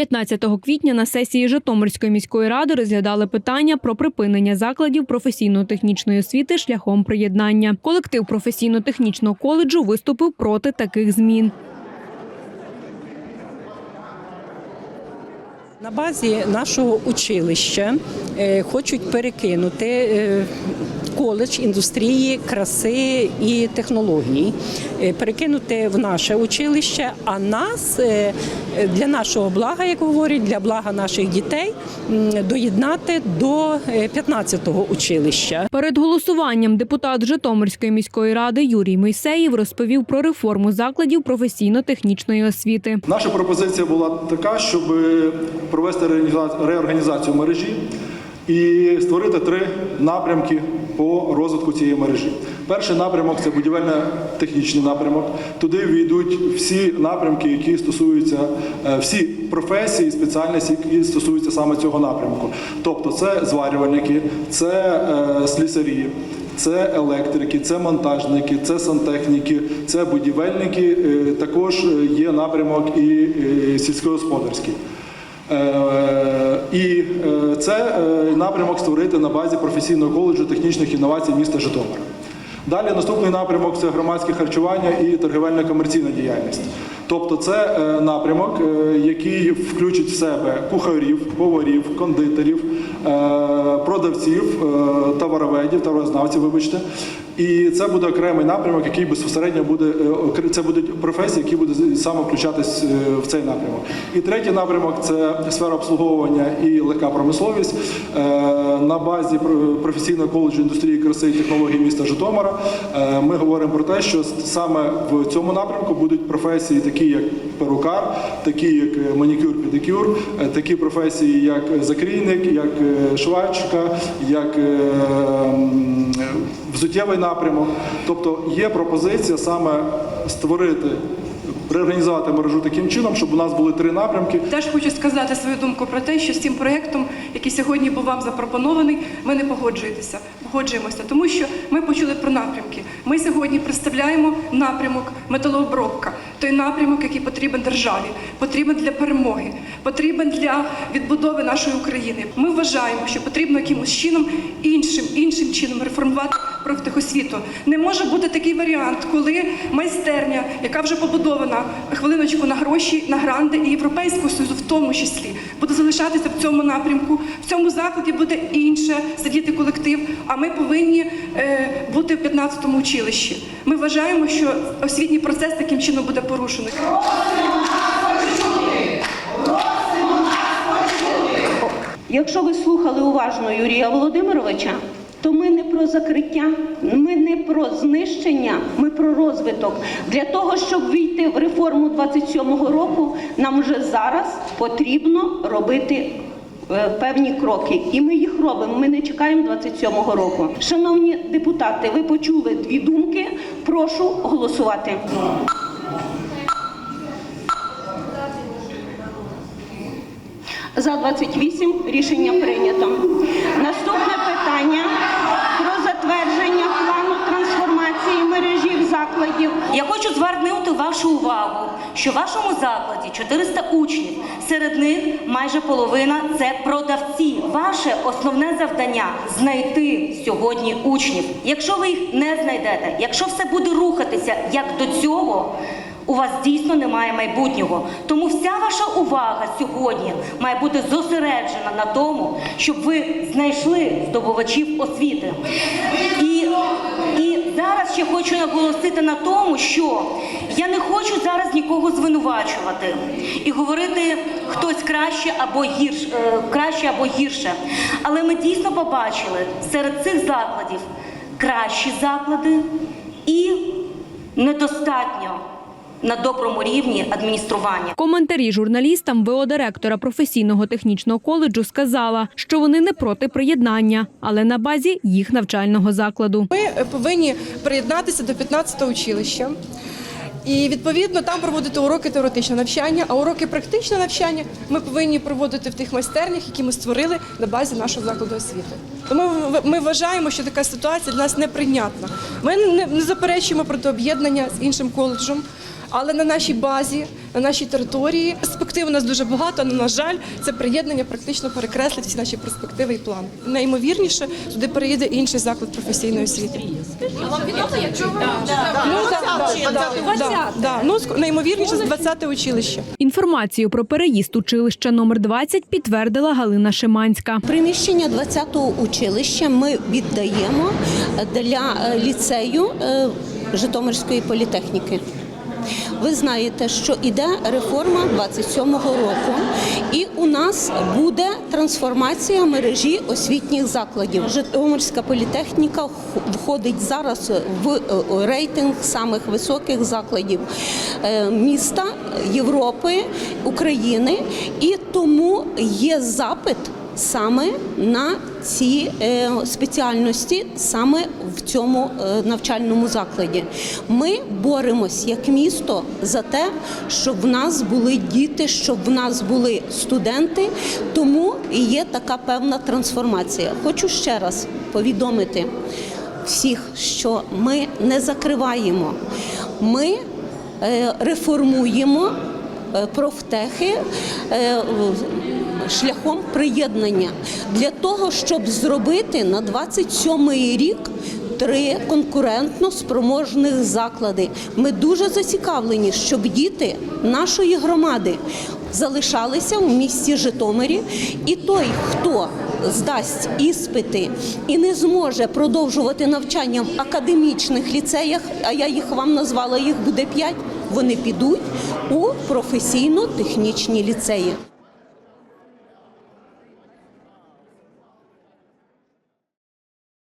15 квітня на сесії Житомирської міської ради розглядали питання про припинення закладів професійно-технічної освіти шляхом приєднання. Колектив професійно-технічного коледжу виступив проти таких змін. На базі нашого училища е, хочуть перекинути е, коледж індустрії, краси і технологій, е, перекинути в наше училище, а нас для нашого блага, як говорять, для блага наших дітей доєднати до е, 15-го училища. Перед голосуванням депутат Житомирської міської ради Юрій Мойсеєв розповів про реформу закладів професійно-технічної освіти. Наша пропозиція була така, щоб провести реорганіза- реорганізацію мережі і створити три напрямки по розвитку цієї мережі. Перший напрямок це будівельно-технічний напрямок. Туди війдуть всі напрямки, які стосуються е, всі професії, спеціальності, які стосуються саме цього напрямку. Тобто, це зварювальники, це е, слісарі. Це електрики, це монтажники, це сантехніки, це будівельники. е, Також є напрямок і сільськогосподарський. Е, І е, це е, напрямок створити на базі професійного коледжу технічних інновацій міста Житомира. Далі наступний напрямок це громадське харчування і торгівельно-комерційна діяльність. Тобто це напрямок, який включить в себе кухарів, поварів, кондитерів, продавців, товароведів, товарознавців, вибачте. І це буде окремий напрямок, який безпосередньо буде е, це будуть професії, які будуть саме включатись е, в цей напрямок. І третій напрямок це сфера обслуговування і легка промисловість Е, на базі про- професійного коледжу індустрії краси і технологій міста Житомира. Ми говоримо про те, що саме в цьому напрямку будуть професії, такі як перукар, такі як манікюр, педикюр, такі професії, як закрійник, як швачка, як м, взуттєвий напрямок. Тобто є пропозиція саме створити. Реорганізувати мережу таким чином, щоб у нас були три напрямки, Теж хочу сказати свою думку про те, що з цим проєктом, який сьогодні був вам запропонований, ми не погоджуєтеся, погоджуємося, тому що ми почули про напрямки. Ми сьогодні представляємо напрямок металообробка, той напрямок, який потрібен державі, потрібен для перемоги, потрібен для відбудови нашої України. Ми вважаємо, що потрібно якимось чином іншим іншим чином реформувати профтехосвіту. Не може бути такий варіант, коли майстерня, яка вже побудована хвилиночку на гроші, на гранди і Європейського Союзу, в тому числі, буде залишатися в цьому напрямку. В цьому закладі буде інше сидіти колектив. А ми повинні е, бути в 15-му училищі. Ми вважаємо, що освітній процес таким чином буде порушений. Якщо ви слухали уважно Юрія Володимировича, то ми не про закриття, ми не про знищення, ми про розвиток. Для того, щоб війти в реформу 27-го року, нам вже зараз потрібно робити е, певні кроки. І ми їх робимо. Ми не чекаємо 27-го року. Шановні депутати, ви почули дві думки. Прошу голосувати. За 28 рішення прийнято. Наступне питання про затвердження плану трансформації мережі закладів. Я хочу звернути вашу увагу, що в вашому закладі 400 учнів, серед них майже половина це продавці. Ваше основне завдання знайти сьогодні учнів. Якщо ви їх не знайдете, якщо все буде рухатися як до цього. У вас дійсно немає майбутнього. Тому вся ваша увага сьогодні має бути зосереджена на тому, щоб ви знайшли здобувачів освіти. І, і зараз ще хочу наголосити на тому, що я не хочу зараз нікого звинувачувати і говорити хтось краще або гірше, краще або гірше. Але ми дійсно побачили серед цих закладів кращі заклади і недостатньо на доброму рівні адміністрування. Коментарі журналістам ВО директора професійного технічного коледжу сказала, що вони не проти приєднання, але на базі їх навчального закладу. Ми повинні приєднатися до 15-го училища. І відповідно там проводити уроки теоретичного навчання, а уроки практичного навчання ми повинні проводити в тих майстернях, які ми створили на базі нашого закладу освіти. Тому в- ми вважаємо, що така ситуація для нас неприйнятна. Ми не, не заперечуємо проти об'єднання з іншим коледжем. Але на нашій базі, на нашій території перспектив у нас дуже багато. але, на жаль, це приєднання практично перекреслить всі наші перспективи і плани. Найімовірніше туди переїде інший заклад професійної освіти. Ну, да, да, да, да, да. Ну, ск- найімовірніше з 20 училище. Інформацію про переїзд училища номер 20 підтвердила Галина Шиманська. Приміщення 20-го училища ми віддаємо для е, ліцею е, Житомирської політехніки. Ви знаєте, що іде реформа 27-го року, і у нас буде трансформація мережі освітніх закладів. Житомирська політехніка входить зараз в е, рейтинг самих високих закладів е, міста Європи, України, і тому є запит саме на ці е, спеціальності, саме цьому е, навчальному закладі. Ми боремось як місто за те, щоб в нас були діти, щоб в нас були студенти. Тому і є така певна трансформація. Хочу ще раз повідомити всіх, що ми не закриваємо. Ми е, реформуємо е, профтехи шляхом приєднання для того, щоб зробити на 27-й рік. Три конкурентно спроможних заклади. Ми дуже зацікавлені, щоб діти нашої громади залишалися в місті Житомирі, і той, хто здасть іспити і не зможе продовжувати навчання в академічних ліцеях, а я їх вам назвала, їх буде п'ять, вони підуть у професійно-технічні ліцеї.